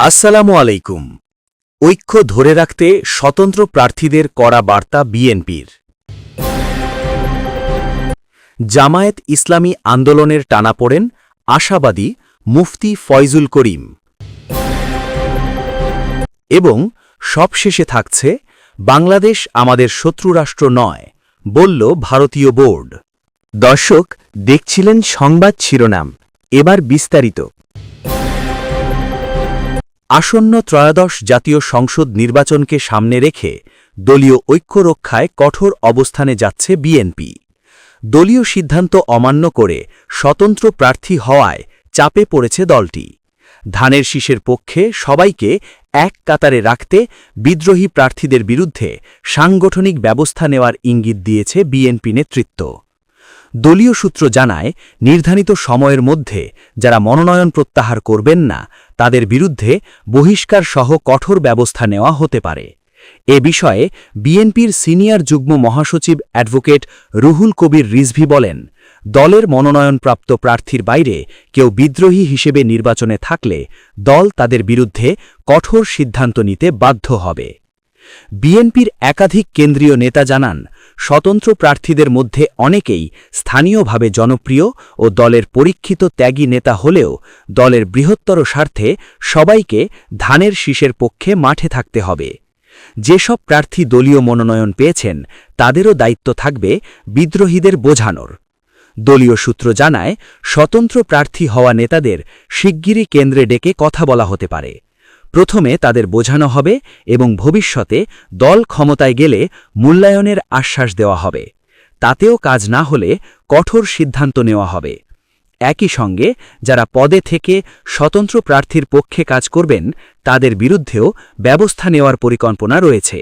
আসসালামু আলাইকুম। ঐক্য ধরে রাখতে স্বতন্ত্র প্রার্থীদের করা বার্তা বিএনপির। জামায়াত ইসলামী আন্দোলনের টানাপোড়েন আশাবাদী মুফতি ফয়জুল করিম। এবং সবশেষে থাকছে, বাংলাদেশ আমাদের শত্রুরাষ্ট্র নয়, বলল ভারতীয় বোর্ড। দর্শক, দেখছিলেন সংবাদ শিরোনাম, এবার বিস্তারিত। আসন্ন ত্রয়োদশ জাতীয় সংসদ নির্বাচনকে সামনে রেখে দলীয় ঐক্য রক্ষায় কঠোর অবস্থানে যাচ্ছে বিএনপি। দলীয় সিদ্ধান্ত অমান্য করে স্বতন্ত্র প্রার্থী হওয়ায় চাপে পড়েছে দলটি। ধানের শীষের পক্ষে সবাইকে এক কাতারে রাখতে বিদ্রোহী প্রার্থীদের বিরুদ্ধে সাংগঠনিক ব্যবস্থা নেওয়ার ইঙ্গিত দিয়েছে বিএনপি নেতৃত্ব। দলীয় সূত্র জানায়, নির্ধারিত সময়ের মধ্যে যারা মনোনয়ন প্রত্যাহার করবেন না, তাদের বিরুদ্ধে বহিষ্কার সহ কঠোর ব্যবস্থা নেওয়া হতে পারে। এ বিষয়ে বিএনপির সিনিয়র যুগ্ম মহাসচিব অ্যাডভোকেট রুহুল কবির রিজভি বলেন, দলের মনোনয়নপ্রাপ্ত প্রার্থীর বাইরে কেউ বিদ্রোহী হিসেবে নির্বাচনে থাকলে দল তাদের বিরুদ্ধে কঠোর সিদ্ধান্ত নিতে বাধ্য হবে। বিএনপির একাধিক কেন্দ্রীয় নেতা জানান, স্বতন্ত্র প্রার্থীদের মধ্যে অনেকেই স্থানীয়ভাবে জনপ্রিয় ও দলের পরীক্ষিত ত্যাগী নেতা হলেও দলের বৃহত্তর স্বার্থে সবাইকে ধানের শীষের পক্ষে মাঠে থাকতে হবে। যেসব প্রার্থী দলীয় মনোনয়ন পেয়েছেন, তাদেরও দায়িত্ব থাকবে বিদ্রোহীদের বোঝানোর। দলীয় সূত্র জানায়, স্বতন্ত্র প্রার্থী হওয়া নেতাদের শিগগিরই কেন্দ্রে ডেকে কথা বলা হতে পারে। প্রথমে তাদের বোঝানো হবে এবং ভবিষ্যতে দল ক্ষমতায় গেলে মূল্যায়নের আশ্বাস দেওয়া হবে। তাতেও কাজ না হলে কঠোর সিদ্ধান্ত নেওয়া হবে। একই সঙ্গে যারা পদে থেকে স্বতন্ত্র প্রার্থীর পক্ষে কাজ করবেন, তাদের বিরুদ্ধেও ব্যবস্থা নেওয়ার পরিকল্পনা রয়েছে।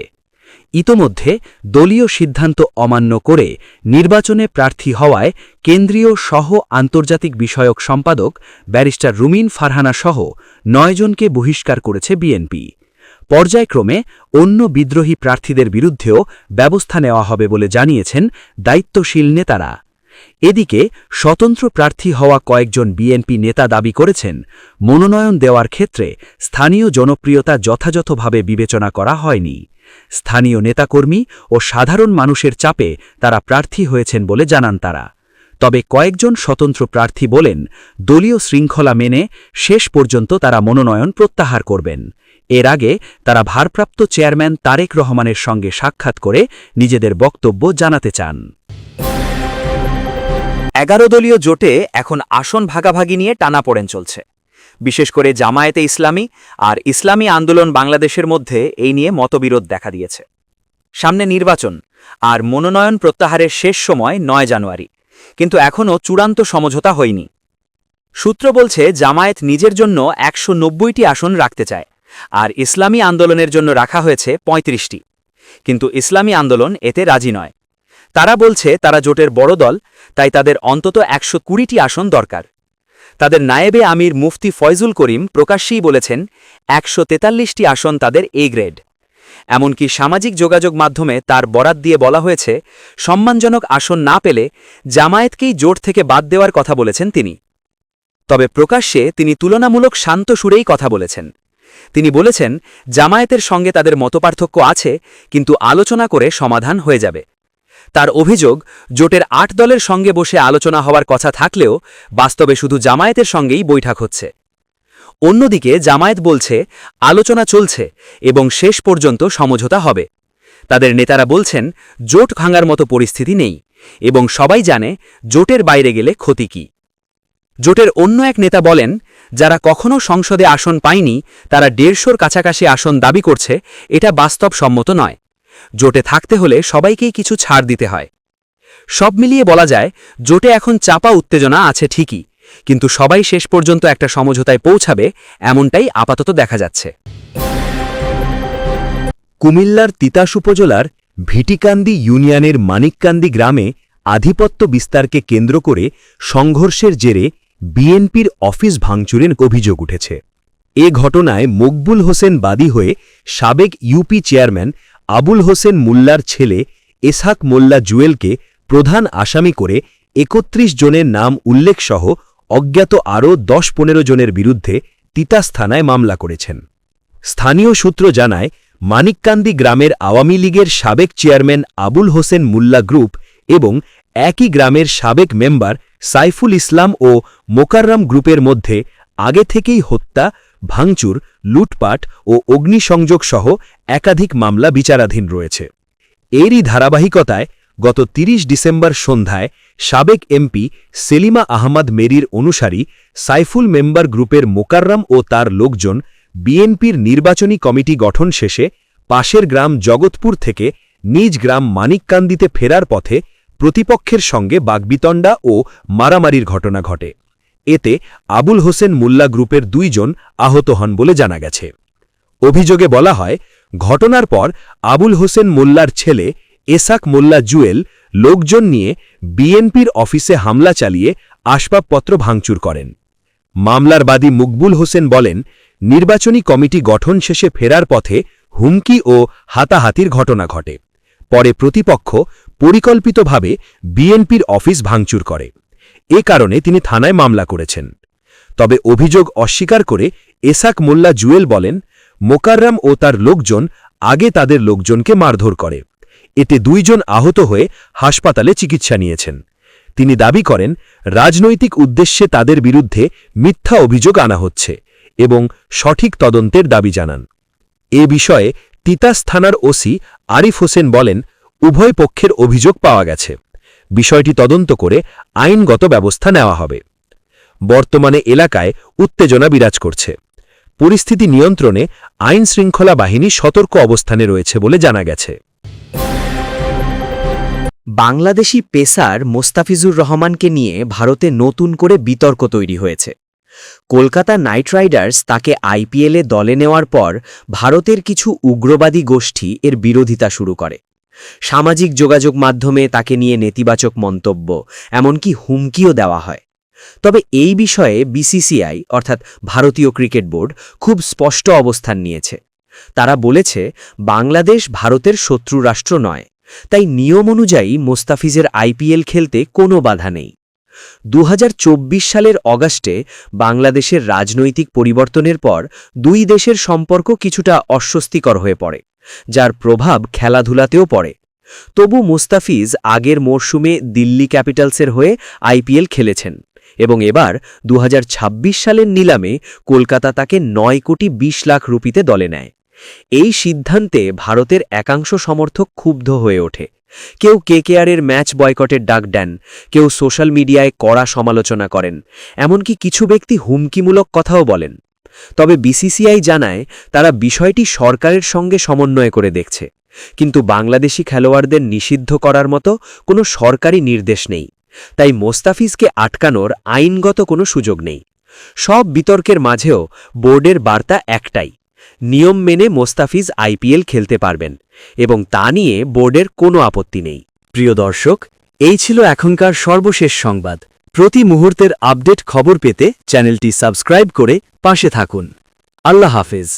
ইতোমধ্যে দলীয় সিদ্ধান্ত অমান্য করে নির্বাচনে প্রার্থী হওয়ায় কেন্দ্রীয় সহ আন্তর্জাতিক বিষয়ক সম্পাদক ব্যারিস্টার রুমিন ফারহানা সহ নয়জনকে বহিষ্কার করেছে বিএনপি। পর্যায়ক্রমে অন্য বিদ্রোহী প্রার্থীদের বিরুদ্ধেও ব্যবস্থা নেওয়া হবে বলে জানিয়েছেন দায়িত্বশীল নেতারা। এদিকে স্বতন্ত্র প্রার্থী হওয়া কয়েকজন বিএনপি নেতা দাবি করেছেন, মনোনয়ন দেওয়ার ক্ষেত্রে স্থানীয় জনপ্রিয়তা যথাযথভাবে বিবেচনা করা হয়নি। স্থানীয় নেতাকর্মী ও সাধারণ মানুষের চাপে তারা প্রার্থী হয়েছেন বলে জানান তারা। তবে কয়েকজন স্বতন্ত্র প্রার্থী বলেন, দলীয় শৃঙ্খলা মেনে শেষ পর্যন্ত তারা মনোনয়ন প্রত্যাহার করবেন। এর আগে তারা ভারপ্রাপ্ত চেয়ারম্যান তারেক রহমানের সঙ্গে সাক্ষাৎ করে নিজেদের বক্তব্য জানাতে চান। এগারো দলীয় জোটে এখন আসন ভাগাভাগি নিয়ে টানাপোড়েন চলছে। বিশেষ করে জামায়াতে ইসলামী আর ইসলামী আন্দোলন বাংলাদেশের মধ্যে এই নিয়ে মতবিরোধ দেখা দিয়েছে। সামনে নির্বাচন আর মনোনয়ন প্রত্যাহারের শেষ সময় নয় জানুয়ারি। কিন্তু এখনও চূড়ান্ত সমঝোতা হয়নি। সূত্র বলছে, জামায়াত নিজের জন্য একশো নব্বইটি আসন রাখতে চায় আর ইসলামী আন্দোলনের জন্য রাখা হয়েছে ৩৫টি কিন্তু ইসলামী আন্দোলন এতে রাজি নয়। তারা বলছে, তারা জোটের বড় দল, তাই তাদের অন্তত একশো কুড়িটি আসন দরকার। তাদের নায়েবে আমির মুফতি ফয়জুল করিম প্রকাশ্যেই বলেছেন, একশো তেতাল্লিশটি আসন তাদের এ গ্রেড। এমনকি সামাজিক যোগাযোগ মাধ্যমে তার বরাত দিয়ে বলা হয়েছে, সম্মানজনক আসন না পেলে জামায়াতকেই জোট থেকে বাদ দেওয়ার কথা বলেছেন তিনি। তবে প্রকাশ্যে তিনি তুলনামূলক শান্ত সুরেই কথা বলেছেন। তিনি বলেছেন, জামায়াতের সঙ্গে তাদের মতপার্থক্য আছে, কিন্তু আলোচনা করে সমাধান হয়ে যাবে। তার অভিযোগ, জোটের আট দলের সঙ্গে বসে আলোচনা হওয়ার কথা থাকলেও বাস্তবে শুধু জামায়াতের সঙ্গেই বৈঠক হচ্ছে। অন্যদিকে জামায়াত বলছে, আলোচনা চলছে এবং শেষ পর্যন্ত সমঝোতা হবে। তাদের নেতারা বলছেন, জোট ভাঙার মতো পরিস্থিতি নেই এবং সবাই জানে জোটের বাইরে গেলে ক্ষতি কী। জোটের অন্য এক নেতা বলেন, যারা কখনও সংসদে আসন পায়নি, তারা দেড়শোর কাছাকাছি আসন দাবি করছে, এটা বাস্তবসম্মত নয়। জোটে থাকতে হলে সবাইকেই কিছু ছাড় দিতে হয়। সব মিলিয়ে বলা যায়, জোটে এখন চাপা উত্তেজনা আছে ঠিকই, কিন্তু সবাই শেষ পর্যন্ত একটা সমঝোতায় পৌঁছাবে, এমনটাই আপাতত দেখা যাচ্ছে। কুমিল্লার তিতাস উপজেলার ভিটিকান্দি ইউনিয়নের মানিককান্দি গ্রামে আধিপত্য বিস্তারকে কেন্দ্র করে সংঘর্ষের জেরে বিএনপির অফিস ভাঙচুরের অভিযোগ উঠেছে। এ ঘটনায় মকবুল হোসেন বাদী হয়ে সাবেক ইউপি চেয়ারম্যান আবুল হোসেন মোল্লার ছেলে এসহাক মোল্লা জুয়েলকে প্রধান আসামি করে একত্রিশ জনের নাম উল্লেখসহ অজ্ঞাত আরও দশ পনেরো জনের বিরুদ্ধে তিতাস থানায় মামলা করেছেন। স্থানীয় সূত্র জানায়, মানিককান্দি গ্রামের আওয়ামী লীগের সাবেক চেয়ারম্যান আবুল হোসেন মুল্লা গ্রুপ এবং একই গ্রামের সাবেক মেম্বার সাইফুল ইসলাম ও মোকাররাম গ্রুপের মধ্যে আগে থেকেই হত্যা ভাঙচুর, লুটপাট ও অগ্নিসংযোগ সহ একাধিক মামলা বিচারাধীন রয়েছে। এরই ধারাবাহিকতায় গত ৩০ ডিসেম্বর সন্ধ্যায় সাবেক এমপি সেলিমা আহমদ মেরির অনুসারী সাইফুল মেম্বার গ্রুপের মোকাররাম ও তার লোকজন বিএনপির নির্বাচনী কমিটি গঠন শেষে পাশের গ্রাম জগৎপুর থেকে নিজ গ্রাম মানিককান্দিতে ফেরার পথে প্রতিপক্ষের সঙ্গে বাগবিতণ্ডা ও মারামারির ঘটনা ঘটে। এতে আবুল হোসেন মুল্লা গ্রুপের দুইজন আহত হন বলে জানা গেছে। অভিযোগে বলা হয়, ঘটনার পর আবুল হোসেন মোল্লার ছেলে এসাক মোল্লা জুয়েল লোকজন নিয়ে বিএনপির অফিসে হামলা চালিয়ে আসবাবপত্র ভাঙচুর করেন। মামলার বাদী মুকবুল হোসেন বলেন, নির্বাচনী কমিটি গঠন শেষে ফেরার পথে হুমকি ও হাতাহাতির ঘটনা ঘটে। পরে প্রতিপক্ষ পরিকল্পিতভাবে বিএনপির অফিস ভাঙচুর করে। এ কারণে তিনি থানায় মামলা করেছেন। তবে অভিযোগ অস্বীকার করে এসাক মোল্লা জুয়েল বলেন, মোকাররাম ও তার লোকজন আগে তাদের লোকজনকে মারধর করে। এতে দুইজন আহত হয়ে হাসপাতালে চিকিৎসা নিয়েছেন। তিনি দাবি করেন, রাজনৈতিক উদ্দেশ্যে তাদের বিরুদ্ধে মিথ্যা অভিযোগ আনা হচ্ছে এবং সঠিক তদন্তের দাবি জানান। এ বিষয়ে তিতাস থানার ওসি আরিফ হোসেন বলেন, উভয় পক্ষের অভিযোগ পাওয়া গেছে। বিষয়টি তদন্ত করে আইনগত ব্যবস্থা নেওয়া হবে। বর্তমানে এলাকায় উত্তেজনা বিরাজ করছে। পরিস্থিতি নিয়ন্ত্রণে আইন শৃঙ্খলা বাহিনী সতর্ক অবস্থানে রয়েছে বলে জানা গেছে। বাংলাদেশি পেসার মোস্তাফিজুর রহমানকে নিয়ে ভারতে নতুন করে বিতর্ক তৈরি হয়েছে। কলকাতা নাইট রাইডার্স তাকে আইপিএলে দলে নেওয়ার পর ভারতের কিছু উগ্রবাদী গোষ্ঠী এর বিরোধিতা শুরু করে। সামাজিক যোগাযোগ মাধ্যমে তাকে নিয়ে নেতিবাচক মন্তব্য, এমনকি হুমকিও দেওয়া হয়। তবে এই বিষয়ে বিসিসিআই, অর্থাৎ ভারতীয় ক্রিকেট বোর্ড, খুব স্পষ্ট অবস্থান নিয়েছে। তারা বলেছে, বাংলাদেশ ভারতের শত্রু রাষ্ট্র নয়, তাই নিয়ম অনুযায়ী মোস্তাফিজের আইপিএল খেলতে কোনো বাধা নেই। দু হাজার চব্বিশ সালের অগাস্টে বাংলাদেশের রাজনৈতিক পরিবর্তনের পর দুই দেশের সম্পর্ক কিছুটা অস্বস্তিকর হয়ে পড়ে। যার প্রভাব খেলাধুলাতেও পড়ে। তবু মুস্তাফিজ আগের মরশুমে দিল্লি ক্যাপিটালসের হয়ে আইপিএল খেলেছেন এবং এবার দু হাজার ছাব্বিশ সালের নিলামে কলকাতা তাকে নয় কোটি ২০ লাখ রুপিতে দলে নেয়। এই সিদ্ধান্তে ভারতের একাংশ সমর্থক ক্ষুব্ধ হয়ে ওঠে। কেউ কেকেআরের ম্যাচ বয়কটের ডাক দেন, কেউ সোশ্যাল মিডিয়ায় কড়া সমালোচনা করেন, এমনকি কিছু ব্যক্তি হুমকিমূলক কথাও বলেন। তবে বিসিসিআই জানায়, তারা বিষয়টি সরকারের সঙ্গে সমন্বয় করে দেখছে। কিন্তু বাংলাদেশি খেলোয়াড়দের নিষিদ্ধ করার মতো কোনো সরকারি নির্দেশ নেই। তাই মোস্তাফিজকে আটকানোর আইনগত কোনো সুযোগ নেই। সব বিতর্কের মাঝেও বোর্ডের বার্তা একটাই, নিয়ম মেনে মোস্তাফিজ আইপিএল খেলতে পারবেন এবং তা নিয়ে বোর্ডের কোনো আপত্তি নেই। প্রিয় দর্শক, এই ছিল এখনকার সর্বশেষ সংবাদ। প্রতি মুহূর্তের আপডেট খবর পেতে চ্যানেলটি সাবস্ক্রাইব করে পাশে থাকুন। আল্লাহ হাফেজ।